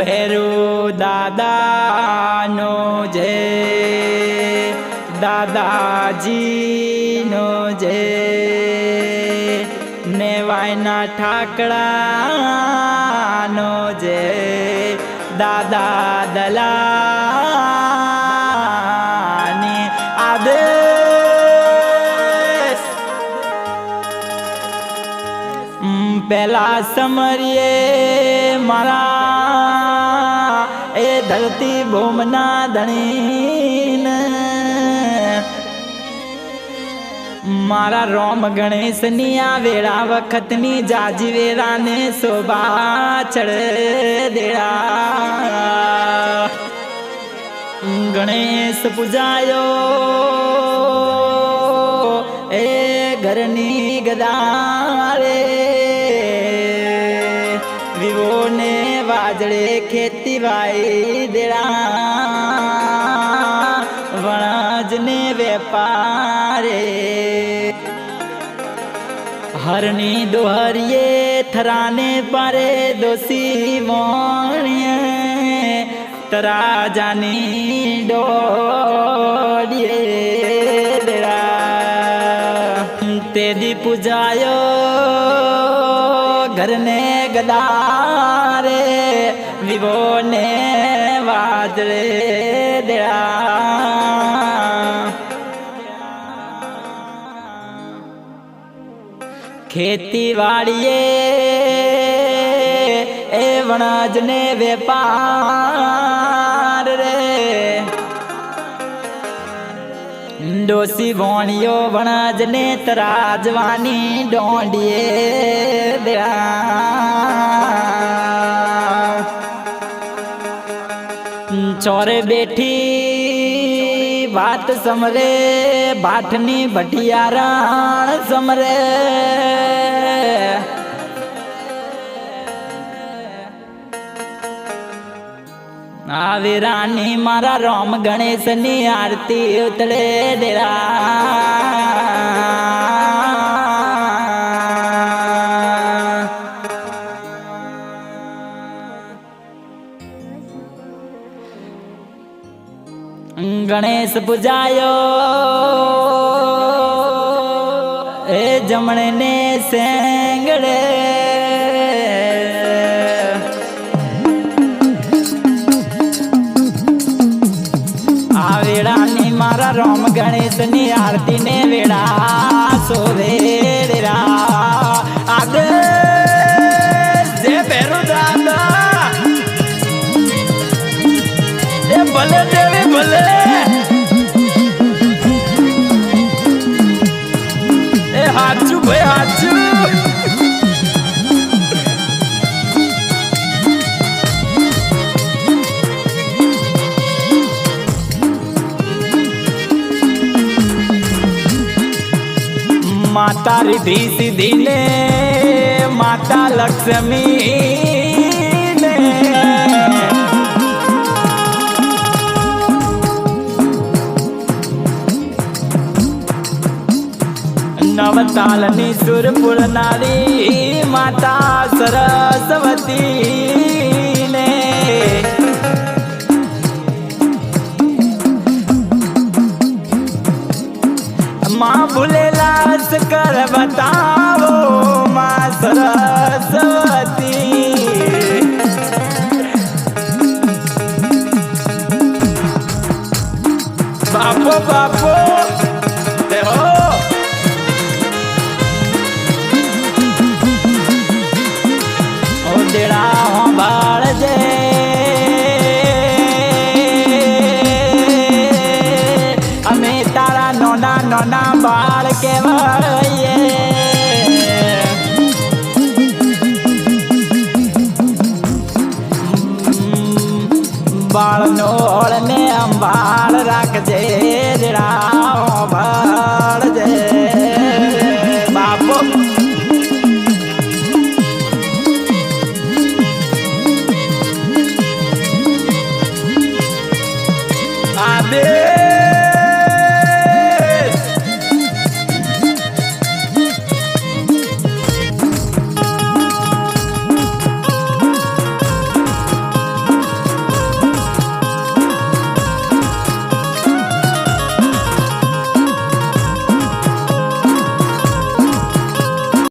ભેરુ દાદાનો જય દાદાજીનો જય નેવાયના ઠાકડાનો જય દાદા દલાની ઉમ, સમરીએ મારા એ ધરતી ભૂમના ધણીને. મારા રોમ ગણેશની આ વેળા વખતની જાજી વેળાને શોભા ચડે દેડા ગણેશ પૂજાયો એ ઘરની ગદારે વિવો ને વાજળે ખેતી વાઈ દેડા વણજ ને વેપારે. હરની દોહરીએ થરાને પારે દોષી મોણીએ તરાજાની ડોડીએ દેરા તેદી પૂજાયો ઘરને ગદારે વિવો ને વાજરે દેડા ખેતીવાડીએ એ વણજને વેપાર ડોસી વોણીઓ વણજ ને તરાજવાની ડોંડીએ ચોરે બેઠી વાત સમરે ભાઠની ભટિયારા સમરે. રાની મારા રામ ગણેશની આરતી ઉતરે દેરા ગણેશ પૂજાયો. એ જમણે ને સેંગડે. મારા રામ ગણેશની આરતી ને વેળા. સોરેરા આદેશ, જે ભેરું દાદા. એ હાચું ભાઈ, હાચું. માતા રીધી સિદ્ધિ ને માતા લક્ષ્મી નવતાલની સુરપુર પુરનારી માતા સરસ્વતી માં ભૂલેલા કર બતાવો માં સરસ્વતી. બાપો બાપો ઓદેડા હોંભાળજે અમે તારા નોના નોના બાળ કેવાઈએ બાળનો ઓળને અંબાળ રાખજે જરા ભાળજે.